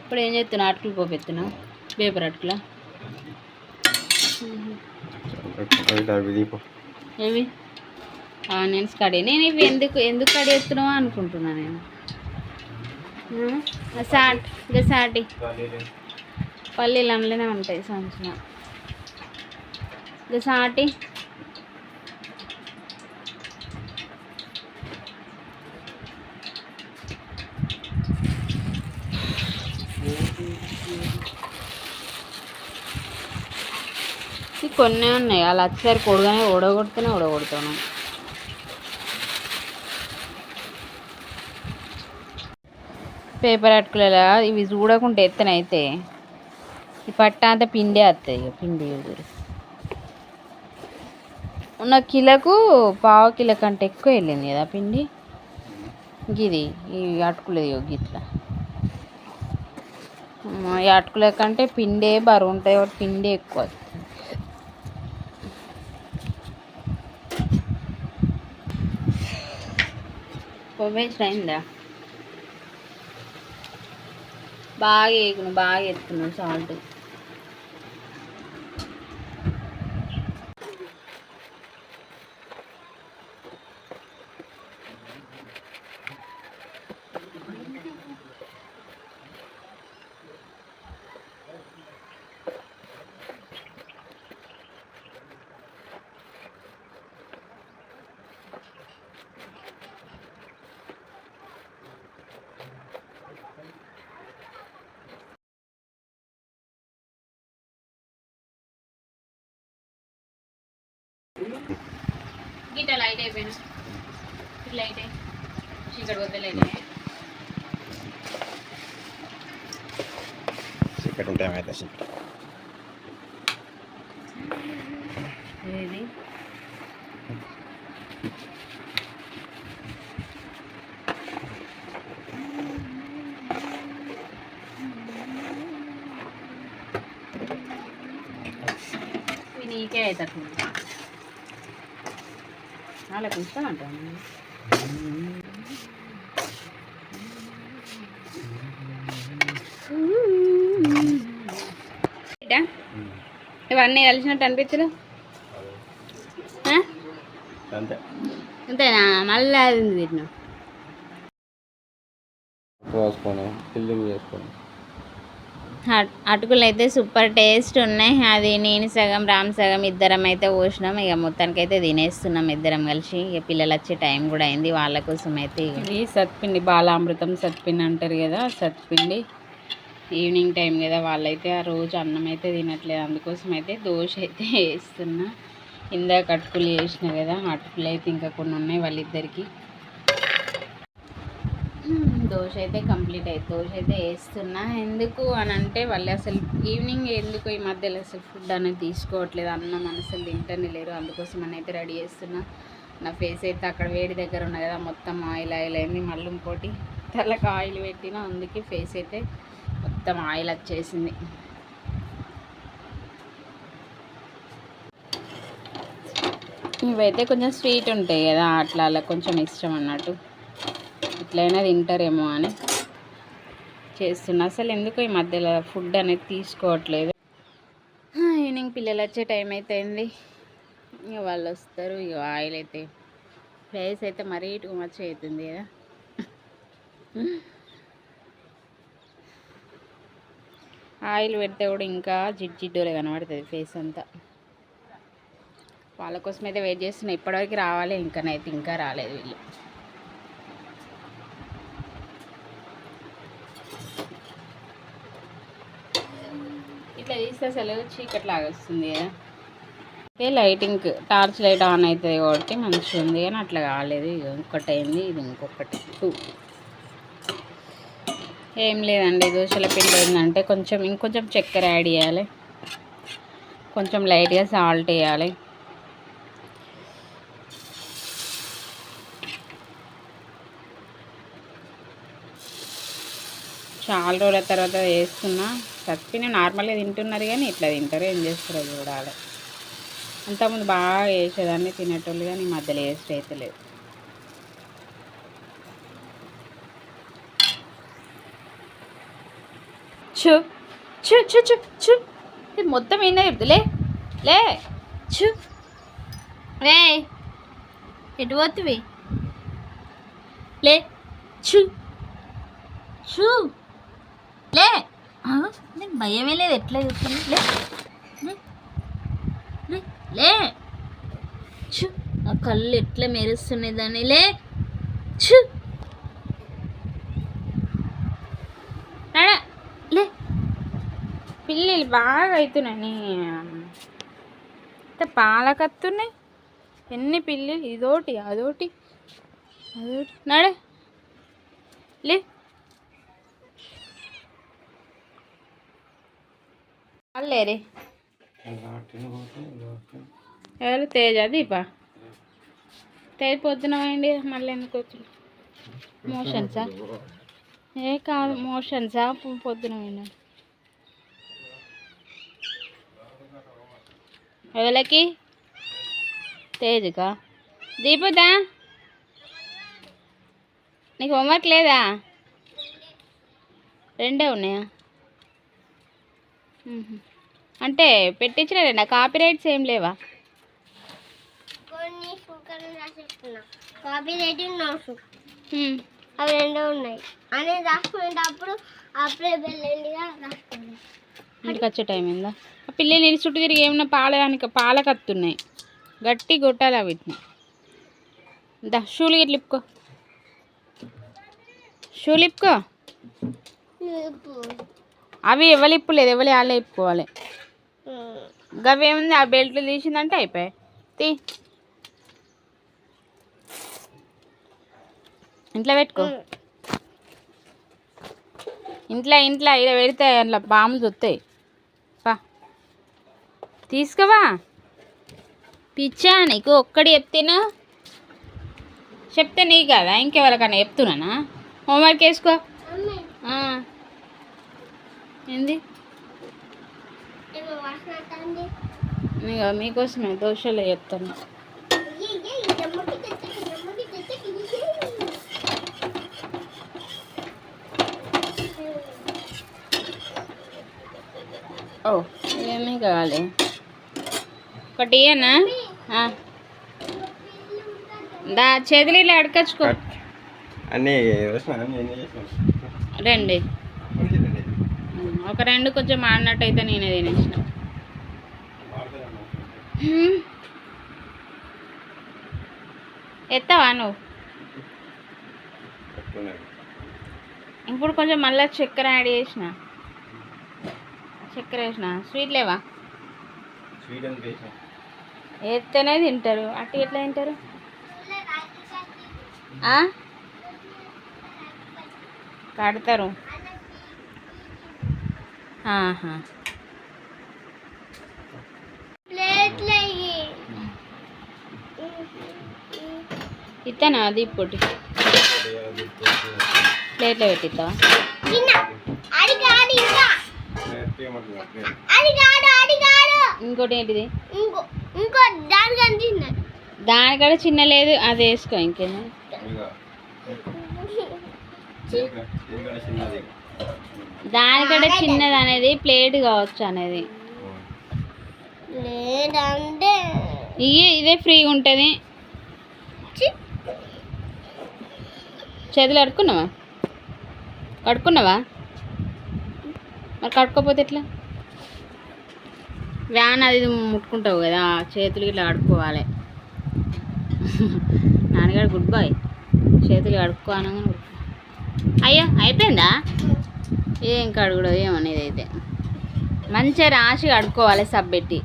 ఇప్పుడు ఏం చేస్తున్నా? అటుకులు పోపెత్తున్నా. పేపర్ అటుకులా. ఏవి? ఆనియన్స్ కడి నేను ఇవి ఎందుకు ఎందుకు కడిగేస్తున్నావా అనుకుంటున్నా నేను. సాట్ ఇంకా సాటి. పల్లీలు అందులోనే ఉంటాయి సంవత్సరం ఇంకా సాటి. కొన్ని ఉన్నాయి. అలా వచ్చేసరికి కొడగానే ఓడగొడితేనే ఓడగొడతాను పేపర్ అటుకులలో? ఇవి చూడకుండా ఎత్తనైతే ఈ పట్ట అంతా పిండి వస్తుంది ఇక పిండి ఎదురు ఉన్న కిలకు పావు కిలో కంటే ఎక్కువ వెళ్ళింది కదా పిండి? ఇది ఈ అటుకులు ఇగో గిట్లా. ఈ అటుకుల కంటే పిండే బరువు ఉంటాయి కాబట్టి పిండి ఎక్కువ వస్తుంది అయిందా బాగా వేగును బాగా ఎత్తున్నాను సాల్ట్ గిట్ట లైట్ అయిపోయినా లైట్ అయి చీకటి వద్ద లైట్ అయ్యి చీకటి ఉంటే ఏమైతే ఏది ఇవి నీకే అవుతుంది ఇష్టం అంటాను ఇవన్నీ కలిసినట్టు అనిపించదు అంతే. అంతేనా? మళ్ళీ తిన్నా పోసుకొని ఫిల్లింగ్ చేసుకొని. అటుకులు అయితే సూపర్ టేస్ట్ ఉన్నాయి. అది నేను సగం రామ్ సగం ఇద్దరం అయితే పోసినాం. ఇక మొత్తానికి అయితే తినేస్తున్నాం ఇద్దరం కలిసి. ఇక పిల్లలు వచ్చే టైం కూడా అయింది. వాళ్ళ కోసం అయితే ఇది సత్పిండి బాలామృతం సత్పిండి అంటారు కదా సత్పిండి. ఈవినింగ్ టైం కదా వాళ్ళైతే ఆ రోజు అన్నం అయితే తినట్లేదు. అందుకోసం అయితే దోశ అయితే వేస్తున్నా. ఇందాక అటుకులు వేసిన కదా అటుకులు అయితే ఇంకా కొన్ని ఉన్నాయి వాళ్ళిద్దరికి. దోశ అయితే కంప్లీట్ అయ్యి దోశ అయితే వేస్తున్నా. ఎందుకు అని అంటే వాళ్ళు అసలు ఈవినింగ్ ఎందుకు ఈ మధ్యలో అసలు ఫుడ్ అనేది తీసుకోవట్లేదు? అన్నం అసలు తింటనే లేరు. అందుకోసం అని అయితే రెడీ చేస్తున్నా. నా ఫేస్ అయితే అక్కడ వేడి దగ్గర ఉన్నది కదా మొత్తం ఆయిల్ ఆయిల్ అయింది. మళ్ళీ ఇంకోటి తలకు ఆయిల్ పెట్టిన అందుకే ఫేస్ అయితే మొత్తం ఆయిల్ వచ్చేసింది. ఇవైతే కొంచెం స్వీట్ ఉంటాయి కదా అట్లా అలా కొంచెం ఇష్టం అన్నట్టు. ఇట్లయినా తింటారేమో అని చేస్తున్నా. అసలు ఎందుకు ఈ మధ్యలో ఫుడ్ అనేది తీసుకోవట్లేదు. ఈవినింగ్ పిల్లలు వచ్చే టైం అయితే అయింది ఇక వాళ్ళు వస్తారు ఇక ఆయిల్ అయితే ఫేస్ అయితే మరీ టూ మచ్ అవుతుంది కదా. ఆయిల్ పెడితే కూడా ఇంకా జిడ్జిడ్డోలే కనబడుతుంది ఫేస్ అంతా. వాళ్ళ కోసం అయితే వెయిట్ చేస్తున్నా. ఇప్పటివరకు రావాలి ఇంకానైతే ఇంకా రాలేదు వీళ్ళు ఇట్లా తీస్తే అసలు చీకటి వస్తుంది కదా. అయితే లైటింగ్ టార్చ్ లైట్ ఆన్ అవుతుంది కాబట్టి మంచిగా ఉంది కానీ అట్లా కాలేదు. ఇది ఇంకొకటి అయింది ఇది ఇంకొకటి. టూ ఏం లేదండి దోశల పిండి ఏంటంటే కొంచెం ఇంకొంచెం చక్కెర యాడ్ చేయాలి. కొంచెం లైట్గా సాల్ట్ వేయాలి. చాలా రోజుల తర్వాత వేస్తున్నా. చచ్చిపోయిన నార్మల్గా తింటున్నారు కానీ ఇట్లా తింటారు ఏం చేస్తారో చూడాలి. అంతకుముందు బాగా వేసేదాన్ని తినేటోళ్ళు కానీ ఈ మధ్యలో వేస్ట్ అయితే లేదు. చు చు చు చు చు ఇది మొత్తం ఏం చెప్తా లే లే చు రే ఎటు పోతువి? లే చు చు లే. నేను భయమే లేదు. ఎట్లా చూస్తాను లే. లే. చు ఆ కళ్ళు ఎట్లా మెరుస్తున్నాయి దాన్ని? లే. లే. పిల్లలు బాగా అవుతున్నాయి ఇంత పాలకత్తున్నాయి ఎన్ని పిల్లలు? ఇదోటి అదోటి అదోటి. నడే. లే. లేరే ఎవరు తేజ దీపా? తేజ పొద్దునమండి మళ్ళీ ఎందుకు వచ్చి మోషన్సా? ఏ కాదు మోషన్సా? పొద్దునమైన పొద్దున ఎవరికి? తేజుకా? దీపదా? నీకు హోంవర్క్ లేదా? రెండే ఉన్నాయా? అంటే పెట్టించలేదా కాపీ రైట్స్ ఏం లేవా? Copy writing notes. అవి రెండో ఉన్నాయి. అని రాసుకునేటప్పుడు అప్పుడే వెళ్ళండిగా రాసుకోండి ఇంటికి వచ్చే టైం అయిందా? ఆ పిల్లలు నీళ్ళు చుట్టూ తిరిగి ఏమన్నా పాలడానికి పాలకత్తున్నాయి గట్టి కొట్టాలి వీటిని దా షూలు ఇట్లా ఇప్పుకో. షూలు ఇప్పుకో. అవి ఎవరు ఇప్పులేదు ఎవరు వాళ్ళే ఇప్పుకోవాలి. గవి ఏముంది? ఆ బెల్ట్లు తీసిందంటే అయిపోయాయి. తీ. ఇంట్లో పెట్టుకో. ఇంట్లో ఇంట్లో ఇలా పెడితే అట్లా పాములు చూస్తాయి పా. తీసుకోవా. పిచ్చా నీకు ఒక్కడి చెప్తేనా? చెప్తే నీకు కదా ఇంకెవరికన్నా చెప్తున్నానా? హోంవర్క్ వేసుకో. ఆ. ఏంది? మీకోసమే దోశలు చెప్తాను ఓ ఏమీ కావాలి? ఒకటి ఇయ్యనా. దా చేతులు ఇట్లా అడకచ్చుకో అన్నీ రండి. ఒక రెండు కొంచెం ఆడినట్టయితే నేనే తినేసిన. ఎత్తావా నువ్వు? ఇప్పుడు కొంచెం మళ్ళీ చక్కెర యాడ్ చేసిన. చక్కెర వేసిన. స్వీట్ లేవా? ఎత్తేనే తింటారు. అటు ఎట్లా తింటారు? కడతారు. ఇస్తానా అది ఇప్పుడు ప్లేట్లో పెట్టిస్తావా ఇంకోటి ఏంటిది? దాని దానికాడ చిన్న లేదు అది వేసుకో ఇంకేనా? దానికాడ చిన్నది అనేది ప్లేట్ కావచ్చు అనేది. లేదంటే ఇవి ఇదే ఫ్రీగా ఉంటుంది. చేతులు కడుక్కున్నావా? కడుక్కున్నావా? మరి కడుక్కోపోతే ఎట్లా? వ్యాన్ అది ముట్టుకుంటావు కదా చేతులు ఇట్లా కడుక్కోవాలి. నాన్నగారు గుడ్ బాయ్. చేతులు కడుక్కో అనగానే ఉరుకు. అయ్యో అయిపోయిందా? ఏం కడుగుడో ఏమనేది అయితే. మంచిగా రాసి కడుక్కోవాలి సబ్బెట్టి